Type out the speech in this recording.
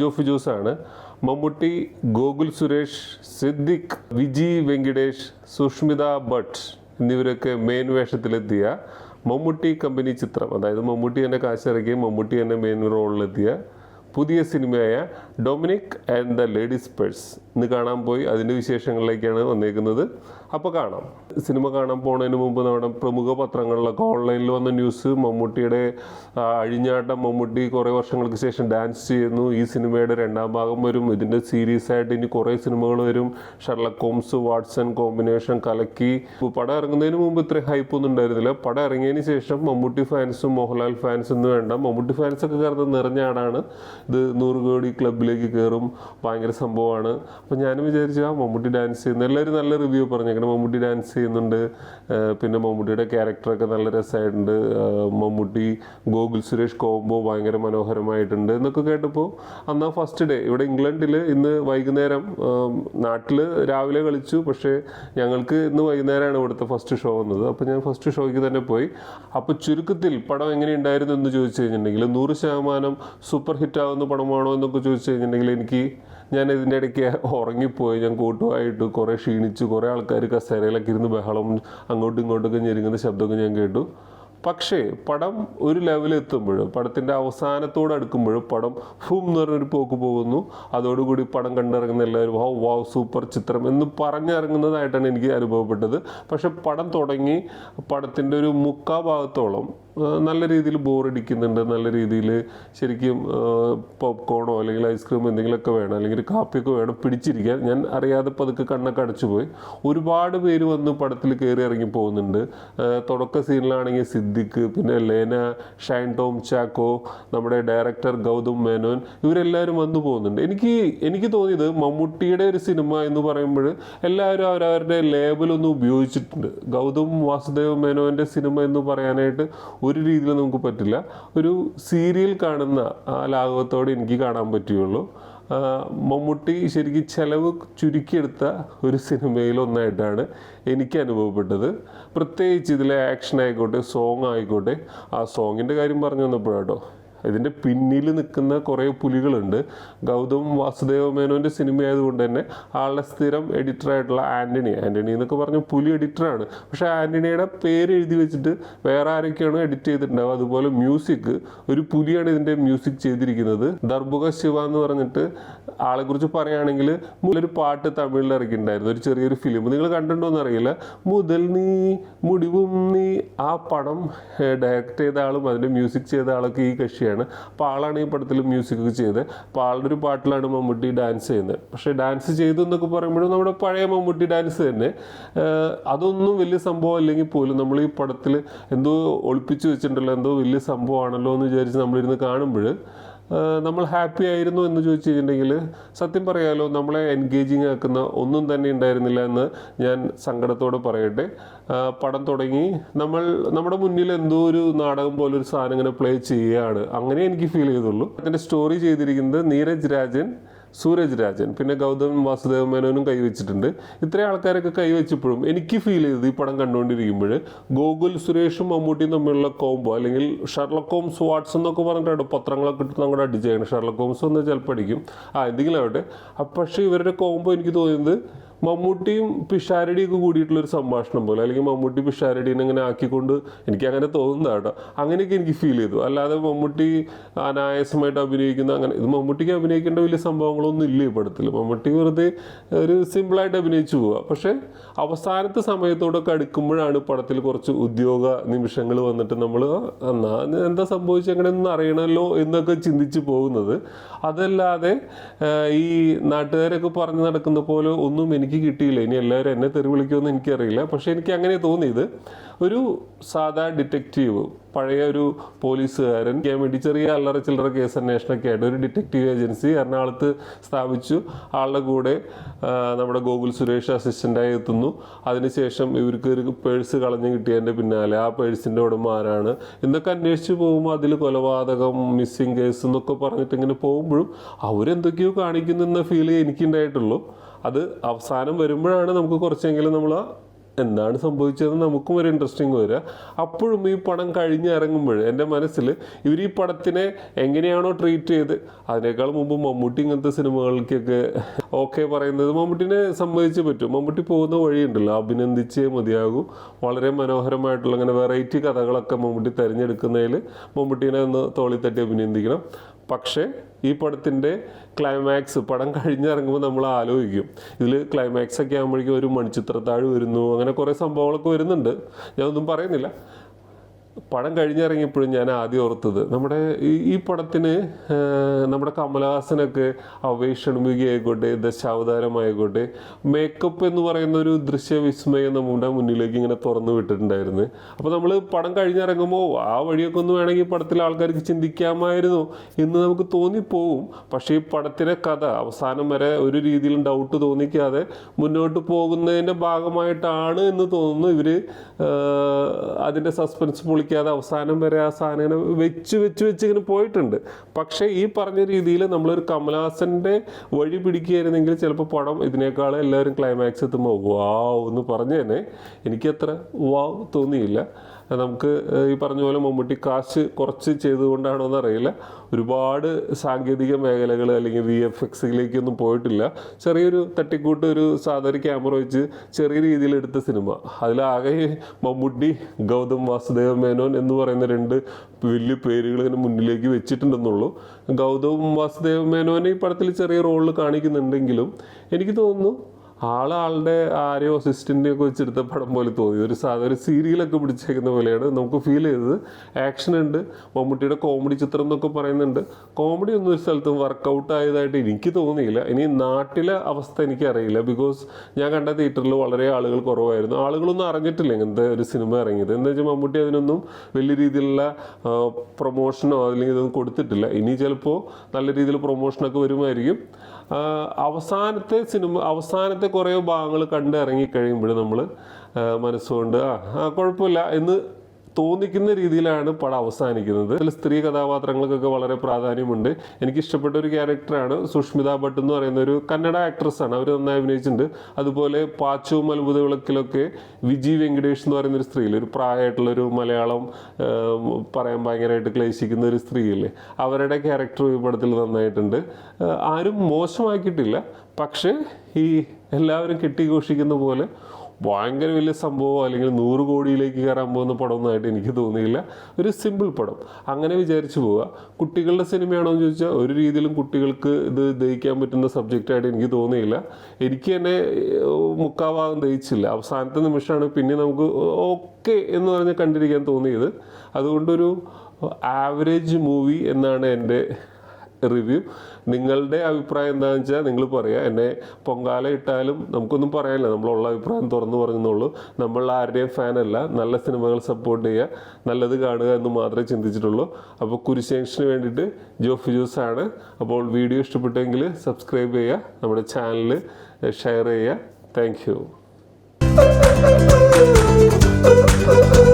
ജോഫി ജോസാണ്. മമ്മൂട്ടി ഗോകുൽ സുരേഷ് സിദ്ദിഖ് വിജി വെങ്കിടേഷ് സുഷ്മിത ഭട്ട് എന്നിവരൊക്കെ മെയിൻ വേഷത്തിലെത്തിയ മമ്മൂട്ടി കമ്പനി ചിത്രം. അതായത് മമ്മൂട്ടി തന്നെ കാശിറക്കി മമ്മൂട്ടി തന്നെ മെയിൻ റോളിലെത്തിയ പുതിയ സിനിമയായ Dominic and the ladies purse. ഇന്ന് കാണാൻ പോയി. അതിന്റെ വിശേഷങ്ങളിലേക്കാണ് വന്നേക്കുന്നത്. അപ്പോൾ കാണാം. സിനിമ കാണാൻ പോണതിന് മുമ്പ് നമ്മുടെ പ്രമുഖ പത്രങ്ങളിലൊക്കെ ഓൺലൈനിൽ വന്ന ന്യൂസ്. മമ്മൂട്ടിയുടെ അഴിഞ്ഞാട്ടം മമ്മൂട്ടി കുറേ വർഷങ്ങൾക്ക് ശേഷം ഡാൻസ് ചെയ്യുന്നു. ഈ സിനിമയുടെ രണ്ടാം ഭാഗം വരും. ഇതിന്റെ സീരീസ് ആയിട്ട് ഇനി കുറേ സിനിമകൾ വരും. ഷെർലക് ഹോംസ് വാട്സൺ കോമ്പിനേഷൻ കലക്കി. പടം ഇറങ്ങുന്നതിന് മുമ്പ് ഇത്രയും ഹൈപ്പൊന്നും ഉണ്ടായിരുന്നില്ല. പടം ഇറങ്ങിയതിന് ശേഷം മമ്മൂട്ടി ഫാൻസും മോഹൻലാൽ ഫാൻസും എന്ന് വേണ്ട. മമ്മൂട്ടി ഫാൻസൊക്കെ കയറുന്നത് നിറഞ്ഞാടാണ് ഇത് നൂറ് കോടി ക്ലബിലേക്ക് കയറും. ഭയങ്കര സംഭവമാണ്. അപ്പോൾ ഞാനും വിചാരിച്ചു ആ മമ്മൂട്ടി ഡാൻസ് ചെയ്യുന്നു. എല്ലാവരും നല്ല റിവ്യൂ പറഞ്ഞേക്കണം. മമ്മൂട്ടി ഡാൻസ് ചെയ്യുന്നുണ്ട്. പിന്നെ മമ്മൂട്ടിയുടെ ക്യാരക്ടറൊക്കെ നല്ല രസമായിട്ടുണ്ട്. മമ്മൂട്ടി ഗോകുൽ സുരേഷ് കോംബോ ഭയങ്കര മനോഹരമായിട്ടുണ്ട്. എന്നൊക്കെ കേട്ടപ്പോൾ അന്നാ ഫസ്റ്റ് ഡേ ഇവിടെ ഇംഗ്ലണ്ടിൽ ഇന്ന് വൈകുന്നേരം നാട്ടിൽ രാവിലെ കളിച്ചു. പക്ഷേ ഞങ്ങൾക്ക് ഇന്ന് വൈകുന്നേരമാണ് ഇവിടുത്തെ ഫസ്റ്റ് ഷോ വന്നത്. അപ്പോൾ ഞാൻ ഫസ്റ്റ് ഷോയ്ക്ക് തന്നെ പോയി. അപ്പോൾ ചുരുക്കത്തിൽ പടം എങ്ങനെയുണ്ടായിരുന്നു എന്ന് ചോദിച്ചു കഴിഞ്ഞിട്ടുണ്ടെങ്കിൽ നൂറ് ശതമാനം സൂപ്പർ ഹിറ്റ് ആവുന്ന പടമാണോ എന്നൊക്കെ ചോദിച്ചു കഴിഞ്ഞിട്ടുണ്ടെങ്കിൽ എനിക്ക് ഞാൻ ഇതിന്റെ ഇടയ്ക്ക് ഉറങ്ങിപ്പോയി. ഞാൻ കൂട്ടുമായിട്ട് കുറേ ക്ഷീണിച്ചു. കുറേ ആൾക്കാർ കസേരയിലൊക്കെ ഇരുന്ന് ബഹളം അങ്ങോട്ടും ഇങ്ങോട്ടൊക്കെ ഞെരുങ്ങുന്ന ശബ്ദമൊക്കെ ഞാൻ കേട്ടു. പക്ഷേ പടം ഒരു ലെവലിൽ എത്തുമ്പോൾ പടത്തിന്റെ അവസാനത്തോട് അടുക്കുമ്പോൾ പടം ഫും എന്ന് പറഞ്ഞൊരു പോക്ക് പോകുന്നു. അതോടുകൂടി പടം കണ്ടിറങ്ങുന്ന എല്ലാവരും വാവ് വാവ് സൂപ്പർ ചിത്രം എന്ന് പറഞ്ഞിറങ്ങുന്നതായിട്ടാണ് എനിക്ക് അനുഭവപ്പെട്ടത്. പക്ഷെ പടം തുടങ്ങി പടത്തിന്റെ ഒരു മുക്കാ ഭാഗത്തോളം ആ, നല്ല രീതിയിൽ ബോറടിക്കുന്നുണ്ട് നല്ല രീതിയിൽ ശരിക്കും പോപ്കോണോ അല്ലെങ്കിൽ ഐസ്ക്രീം എന്തെങ്കിലുമൊക്കെ വേണം. അല്ലെങ്കിൽ കാപ്പിയൊക്കെ വേണം പിടിച്ചിരിക്കാൻ. ഞാൻ അറിയാതെ പതുക്കെ കണ്ണൊക്കെ അടച്ചു പോയി. ഒരുപാട് പേര് വന്ന് പടത്തിൽ കയറി ഇറങ്ങി പോകുന്നുണ്ട്. തുടക്ക സീനിലാണെങ്കിൽ സിദ്ദിഖ് പിന്നെ ലേന ഷൈൻ ടോം ചാക്കോ നമ്മുടെ ഡയറക്ടർ ഗൗതം മേനോൻ ഇവരെല്ലാവരും വന്നു പോകുന്നുണ്ട്. എനിക്ക് എനിക്ക് തോന്നിയത് മമ്മൂട്ടിയുടെ ഒരു സിനിമ എന്ന് പറയുമ്പോൾ എല്ലാവരും അവരവരുടെ ലേബലൊന്നും ഉപയോഗിച്ചിട്ടുണ്ട്. ഗൗതം വാസുദേവ് മേനോന്റെ സിനിമ എന്ന് പറയാനായിട്ട് ഒരു രീതിയിൽ നമുക്ക് പറ്റില്ല. ഒരു സീരിയൽ കാണുന്ന ആ ലാഘവത്തോടെ എനിക്ക് കാണാൻ പറ്റുകയുള്ളൂ. മമ്മൂട്ടി ശരിക്കും ചെലവ് ചുരുക്കിയെടുത്ത ഒരു സിനിമയിൽ ഒന്നായിട്ടാണ് എനിക്ക് അനുഭവപ്പെട്ടത്. പ്രത്യേകിച്ച് ഇതിലെ ആക്ഷൻ ആയിക്കോട്ടെ സോങ് ആയിക്കോട്ടെ ആ സോങ്ങിന്റെ കാര്യം പറഞ്ഞു വന്നപ്പോഴാട്ടോ. ഇതിന്റെ പിന്നിൽ നിൽക്കുന്ന കുറേ പുലികളുണ്ട്. ഗൗതം വാസുദേവ മേനോന്റെ സിനിമയായതുകൊണ്ട് തന്നെ ആളുടെ സ്ഥിരം എഡിറ്ററായിട്ടുള്ള ആന്റണി ആന്റണി എന്നൊക്കെ പറഞ്ഞ പുലി എഡിറ്ററാണ് പക്ഷേ ആന്റണിയുടെ പേര് എഴുതി വെച്ചിട്ട് വേറെ ആരൊക്കെയാണ് എഡിറ്റ് ചെയ്തിട്ടുണ്ടാവുക? അതുപോലെ മ്യൂസിക് ഒരു പുലിയാണ് ഇതിന്റെ മ്യൂസിക് ചെയ്തിരിക്കുന്നത്. ദർബുക ശിവ എന്ന് പറഞ്ഞിട്ട് ആളെക്കുറിച്ച് പറയുകയാണെങ്കിൽ ഒരു പാട്ട് തമിഴിൽ ഇറക്കിയിട്ടുണ്ടായിരുന്നു. ഒരു ചെറിയൊരു ഫിലിം നിങ്ങൾ കണ്ടിട്ടുണ്ടോ എന്നറിയില്ല മുതൽ നീ മുടിവും നീ ആ പടം ഡയറക്റ്റ് ചെയ്ത ആളും അതിന്റെ മ്യൂസിക് ചെയ്ത ആളൊക്കെ ഈ കക്ഷിയാണ്. അപ്പോൾ ആളാണ് ഈ പടത്തിൽ മ്യൂസിക് ചെയ്തത്. അപ്പോൾ ആളുടെ ഒരു പാട്ടിലാണ് മമ്മൂട്ടി ഡാൻസ് ചെയ്യുന്നത്. പക്ഷേ ഡാൻസ് ചെയ്തു എന്നൊക്കെ പറയുമ്പോഴും നമ്മുടെ പഴയ മമ്മൂട്ടി ഡാൻസ് തന്നെ. അതൊന്നും വലിയ സംഭവം അല്ലെങ്കിൽ പോലും നമ്മൾ ഈ പടത്തിൽ എന്തോ ഒളിപ്പിച്ച് വെച്ചിട്ടുണ്ടല്ലോ എന്തോ വലിയ സംഭവമാണല്ലോ എന്ന് വിചാരിച്ച് നമ്മളിരുന്ന് കാണുമ്പോൾ നമ്മൾ ഹാപ്പി ആയിരുന്നു എന്ന് ചോദിച്ചു കഴിഞ്ഞിട്ടുണ്ടെങ്കിൽ സത്യം പറയാലോ നമ്മളെ എൻഗേജിങ് ആക്കുന്ന ഒന്നും തന്നെ ഉണ്ടായിരുന്നില്ല എന്ന് ഞാൻ സങ്കടത്തോടെ പറയട്ടെ. പടം തുടങ്ങി നമ്മൾ നമ്മുടെ മുന്നിൽ എന്തോ ഒരു നാടകം പോലെ ഒരു സാധനം ഇങ്ങനെ പ്ലേ ചെയ്യുകയാണ്. അങ്ങനെ എനിക്ക് ഫീൽ ചെയ്തുള്ളൂ. അതിന്റെ സ്റ്റോറി ചെയ്തിരിക്കുന്നത് നീരജ് രാജൻ സൂരജ് രാജൻ പിന്നെ ഗൗതം വാസുദേവ മേനോനും കൈവച്ചിട്ടുണ്ട് ഇത്രയും ആൾക്കാരൊക്കെ കൈവച്ചപ്പോഴും എനിക്ക് ഫീൽ ചെയ്തത് ഈ പടം കണ്ടുകൊണ്ടിരിക്കുമ്പോൾ ഗോകുൽ സുരേഷും മമ്മൂട്ടിയും തമ്മിലുള്ള കോംബോ അല്ലെങ്കിൽ ഷർലക്കോം ഹോംസ് വാട്സ് എന്നൊക്കെ പറഞ്ഞിട്ടാണ് പത്രങ്ങളൊക്കെ ഇട്ട് നമ്മുടെ അടിച്ചു കഴിഞ്ഞാൽ ഷർലക്കോംസ് എന്ന് ചിലപ്പോൾ അടിക്കും. ആ എന്തെങ്കിലും ആവട്ടെ. പക്ഷേ ഇവരുടെ കോംബോ എനിക്ക് തോന്നുന്നത് മമ്മൂട്ടിയും പിഷാരടിയൊക്കെ കൂടിയിട്ടുള്ള ഒരു സംഭാഷണം പോലെ. അല്ലെങ്കിൽ മമ്മൂട്ടി പിഷാരടീനെ ഇങ്ങനെ ആക്കിക്കൊണ്ട് എനിക്ക് അങ്ങനെ തോന്നുന്നത് കേട്ടോ. അങ്ങനെയൊക്കെ എനിക്ക് ഫീൽ ചെയ്തു. അല്ലാതെ മമ്മൂട്ടി അനായാസമായിട്ട് അഭിനയിക്കുന്ന അങ്ങനെ ഇത് മമ്മൂട്ടിക്ക് അഭിനയിക്കേണ്ട വലിയ സംഭവങ്ങളൊന്നും ഇല്ല ഈ പടത്തിൽ മമ്മൂട്ടി വെറുതെ ഒരു സിമ്പിളായിട്ട് അഭിനയിച്ചു പോവുക പക്ഷേ അവസാനത്തെ സമയത്തോടൊക്കെ അടുക്കുമ്പോഴാണ് പടത്തിൽ കുറച്ച് ഉദ്യോഗ നിമിഷങ്ങൾ വന്നിട്ട് നമ്മൾ എന്നാ എന്താ സംഭവിച്ചത് എങ്ങനെയൊന്നും അറിയണമല്ലോ എന്നൊക്കെ ചിന്തിച്ച് പോകുന്നത്. അതല്ലാതെ ഈ നാട്ടുകാരൊക്കെ പറഞ്ഞു നടക്കുന്ന പോലെ ഒന്നും എനിക്ക് കിട്ടിയില്ല. ഇനി എല്ലാവരും എന്നെ തെറി വിളിക്കുമെന്ന് എനിക്കറിയില്ല. പക്ഷേ എനിക്ക് അങ്ങനെ തോന്നിയത് ഒരു സാധാ ഡിറ്റക്റ്റീവ് പഴയ ഒരു പോലീസുകാരൻ ചെയ്യാൻ വേണ്ടി ചെറിയ അല്ലറ ചില്ലറ കേസ് അന്വേഷണമൊക്കെ ആയിട്ട് ഒരു ഡിറ്റക്റ്റീവ് ഏജൻസി എറണാകുളത്ത് സ്ഥാപിച്ചു. ആളുടെ കൂടെ നമ്മുടെ ഗോകുൽ സുരേഷ് അസിസ്റ്റന്റായി എത്തുന്നു. അതിനുശേഷം ഇവർക്ക് ഒരു പേഴ്സ് കളഞ്ഞു കിട്ടിയതിന്റെ പിന്നാലെ ആ പേഴ്സിന്റെ ഉടമ ആരാണ് എന്നൊക്കെ അന്വേഷിച്ച് പോകുമ്പോൾ അതിൽ കൊലപാതകം മിസ്സിങ് കേസ് എന്നൊക്കെ പറഞ്ഞിട്ട് ഇങ്ങനെ പോകുമ്പോഴും അവരെന്തൊക്കെയോ കാണിക്കുന്നു എന്ന ഫീൽ എനിക്കുണ്ടായിട്ടുള്ളൂ. അത് അവസാനം വരുമ്പോഴാണ് നമുക്ക് കുറച്ചെങ്കിലും നമ്മൾ എന്താണ് സംഭവിച്ചതെന്ന് നമുക്കും ഒരു ഇൻട്രസ്റ്റിംഗ് വരിക. അപ്പോഴും ഈ പടം കഴിഞ്ഞിറങ്ങുമ്പോൾ എന്റെ മനസ്സിൽ ഇവർ ഈ പടത്തിനെ എങ്ങനെയാണോ ട്രീറ്റ് ചെയ്ത് അതിനേക്കാൾ മുമ്പ് മമ്മൂട്ടി ഇങ്ങനത്തെ സിനിമകൾക്കൊക്കെ ഓക്കെ പറയുന്നത് മമ്മൂട്ടിനെ സംബന്ധിച്ച് പറ്റും. മമ്മൂട്ടി പോകുന്ന വഴിയുണ്ടല്ലോ അഭിനന്ദിച്ചേ മതിയാകും. വളരെ മനോഹരമായിട്ടുള്ള അങ്ങനെ വെറൈറ്റി കഥകളൊക്കെ മമ്മൂട്ടി തിരഞ്ഞെടുക്കുന്നതിൽ മമ്മൂട്ടീനെ ഒന്ന് തോളിത്തട്ടി അഭിനന്ദിക്കണം. പക്ഷേ ഈ പടത്തിന്റെ ക്ലൈമാക്സ് പടം കഴിഞ്ഞിറങ്ങുമ്പോൾ നമ്മൾ ആലോചിക്കും. ഇതിൽ ക്ലൈമാക്സ് ഒക്കെ ആകുമ്പോഴേക്കും ഒരു മണിച്ചിത്രത്താഴ് വരുന്നു അങ്ങനെ കുറേ സംഭവങ്ങളൊക്കെ വരുന്നുണ്ട്. ഞാനൊന്നും പറയുന്നില്ല. പടം കഴിഞ്ഞിറങ്ങിയപ്പോഴും ഞാൻ ആദ്യം ഓർത്തത് നമ്മുടെ ഈ പടത്തിന് നമ്മുടെ കമലഹാസനൊക്കെ അവേഷണമുഖിയായിക്കോട്ടെ ദശാവതാരമായിക്കോട്ടെ മേക്കപ്പ് എന്ന് പറയുന്ന ഒരു ദൃശ്യ വിസ്മയം നമ്മുടെ മുന്നിലേക്ക് ഇങ്ങനെ തുറന്നു വിട്ടിട്ടുണ്ടായിരുന്നു. അപ്പോൾ നമ്മൾ പടം കഴിഞ്ഞിറങ്ങുമ്പോൾ ആ വഴിയൊക്കെ ഒന്ന് വേണമെങ്കിൽ പടത്തിൽ ആൾക്കാർക്ക് ചിന്തിക്കാമായിരുന്നു എന്ന് നമുക്ക് തോന്നിപ്പോവും. പക്ഷേ ഈ പടത്തിലെ കഥ അവസാനം വരെ ഒരു രീതിയിലും ഡൗട്ട് തോന്നിക്കാതെ മുന്നോട്ട് പോകുന്നതിന്റെ ഭാഗമായിട്ടാണ് എന്ന് തോന്നുന്നു ഇവർ അതിന്റെ സസ്പെൻസ് പൊളിക്കാതെ അവസാനം വരെ ആ സാധനം വെച്ച് വെച്ച് വെച്ച് ഇങ്ങനെ പോയിട്ടുണ്ട്. പക്ഷേ ഈ പറഞ്ഞ രീതിയിൽ നമ്മളൊരു കമലഹാസന്റെ വഴി പിടിക്കുകയായിരുന്നെങ്കിൽ ചിലപ്പോൾ പടം ഇതിനേക്കാൾ എല്ലാവരും ക്ലൈമാക്സ് എത്തുമ്പോൾ വാവ് എന്ന് പറഞ്ഞു തന്നെ എനിക്കത്ര വാവ് തോന്നിയില്ല. നമുക്ക് ഈ പറഞ്ഞ പോലെ മമ്മൂട്ടി കാശ് കുറച്ച് ചെയ്തുകൊണ്ടാണോ എന്നറിയില്ല ഒരുപാട് സാങ്കേതിക മേഖലകൾ അല്ലെങ്കിൽ വി എഫ് എക്സിലേക്കൊന്നും പോയിട്ടില്ല. ചെറിയൊരു തട്ടിക്കൂട്ട് ഒരു സാധാരണ ക്യാമറ വെച്ച് ചെറിയ രീതിയിൽ എടുത്ത സിനിമ. അതിലാകെ മമ്മൂട്ടി ഗൗതം വാസുദേവ മേനോൻ എന്ന് പറയുന്ന രണ്ട് വലിയ പേരുകൾ ഇങ്ങനെ മുന്നിലേക്ക് വെച്ചിട്ടുണ്ടെന്നുള്ളൂ. ഗൗതം വാസുദേവ മേനോനെ ഈ പടത്തിൽ ചെറിയ റോളിൽ കാണിക്കുന്നുണ്ടെങ്കിലും എനിക്ക് തോന്നുന്നു ആളാളുടെ ആരെയോ അസിസ്റ്റന്റെയോ ഒക്കെ വെച്ചെടുത്ത പടം പോലെ തോന്നി. ഒരു സാധാരണ ഒരു സീരിയലൊക്കെ പിടിച്ചേക്കുന്ന പോലെയാണ് നമുക്ക് ഫീൽ ചെയ്തത്. ആക്ഷൻ ഉണ്ട്. മമ്മൂട്ടിയുടെ കോമഡി ചിത്രം എന്നൊക്കെ പറയുന്നുണ്ട്. കോമഡി ഒന്നും ഒരു സ്ഥലത്തും വർക്കൗട്ട് ആയതായിട്ട് എനിക്ക് തോന്നിയില്ല. ഇനി നാട്ടിലെ അവസ്ഥ എനിക്കറിയില്ല. ബിക്കോസ് ഞാൻ കണ്ട തിയേറ്ററിൽ വളരെ ആളുകൾ കുറവായിരുന്നു. ആളുകളൊന്നും അറിഞ്ഞിട്ടില്ല ഇങ്ങനത്തെ ഒരു സിനിമ ഇറങ്ങിയത്. എന്താ വെച്ചാൽ മമ്മൂട്ടി അതിനൊന്നും വലിയ രീതിയിലുള്ള പ്രൊമോഷനോ അല്ലെങ്കിൽ ഇതൊന്നും കൊടുത്തിട്ടില്ല. ഇനി ചിലപ്പോൾ നല്ല രീതിയിൽ പ്രൊമോഷനൊക്കെ വരുമായിരിക്കും. അവസാനത്തെ സിനിമ അവസാനത്തെ കുറേ ഭാഗങ്ങൾ കണ്ട് ഇറങ്ങിക്കഴിയുമ്പോൾ നമ്മൾ മനസ്സുകൊണ്ട് ആ കുഴപ്പമില്ല എന്ന് തോന്നിക്കുന്ന രീതിയിലാണ് പടം അവസാനിക്കുന്നത്. അതിൽ സ്ത്രീ കഥാപാത്രങ്ങൾക്കൊക്കെ വളരെ പ്രാധാന്യമുണ്ട്. എനിക്ക് ഇഷ്ടപ്പെട്ട ഒരു ക്യാരക്ടറാണ് സുഷ്മിത ഭട്ട് എന്ന് പറയുന്ന ഒരു കന്നഡ ആക്ട്രസ്സാണ് അവർ നന്നായി അഭിനയിച്ചിട്ടുണ്ട്. അതുപോലെ പാച്ചവും അത്ഭുത വിളക്കിലൊക്കെ വിജി വെങ്കടേഷ് എന്ന് പറയുന്ന ഒരു സ്ത്രീയിൽ ഒരു പ്രായമായിട്ടുള്ള ഒരു മലയാളം പറയാൻ ഭയങ്കരമായിട്ട് ക്ലേശിക്കുന്ന ഒരു സ്ത്രീയില്ലേ അവരുടെ ക്യാരക്ടർ ഈ പടത്തിൽ നന്നായിട്ടുണ്ട്. ആരും മോശമാക്കിയിട്ടില്ല. പക്ഷേ ഈ എല്ലാവരും കെട്ടിഘോഷിക്കുന്ന പോലെ ഭയങ്കര വലിയ സംഭവം അല്ലെങ്കിൽ നൂറ് കോടിയിലേക്ക് കയറാൻ പോകുന്ന പടമൊന്നായിട്ട് എനിക്ക് തോന്നിയില്ല. ഒരു സിമ്പിൾ പടം. അങ്ങനെ വിചാരിച്ചു പോവുക. കുട്ടികളുടെ സിനിമയാണോ എന്ന് ചോദിച്ചാൽ ഒരു രീതിയിലും കുട്ടികൾക്ക് ഇത് ദഹിക്കാൻ പറ്റുന്ന സബ്ജക്റ്റായിട്ട് എനിക്ക് തോന്നിയില്ല. എനിക്ക് തന്നെ മുക്കാഭാഗം ദഹിച്ചില്ല. അവസാനത്തെ നിമിഷമാണ് പിന്നെ നമുക്ക് ഓക്കെ എന്ന് പറഞ്ഞ് കണ്ടിരിക്കാൻ തോന്നിയത്. അതുകൊണ്ടൊരു ആവറേജ് മൂവി എന്നാണ് എന്റെ റിവ്യൂ നിങ്ങളുടെ അഭിപ്രായം എന്താണെന്ന് വെച്ചാൽ നിങ്ങൾ പറയുക എന്നെ പൊങ്കാല ഇട്ടാലും നമുക്കൊന്നും പറയാനില്ല. നമ്മളുള്ള അഭിപ്രായം തുറന്നു പറഞ്ഞെന്നുള്ളൂ. നമ്മൾ ആരുടെയും ഫാനല്ല നല്ല സിനിമകൾ സപ്പോർട്ട് ചെയ്യുക. നല്ലത് കാണുക എന്ന് മാത്രമേ ചിന്തിച്ചിട്ടുള്ളൂ. അപ്പോൾ കുരിശേഷന് വേണ്ടിയിട്ട് ജോഫ് ജ്യൂസ് ആണ്. അപ്പോൾ വീഡിയോ ഇഷ്ടപ്പെട്ടെങ്കിൽ സബ്സ്ക്രൈബ് ചെയ്യുക. നമ്മുടെ ചാനൽ ഷെയർ ചെയ്യുക. Thank you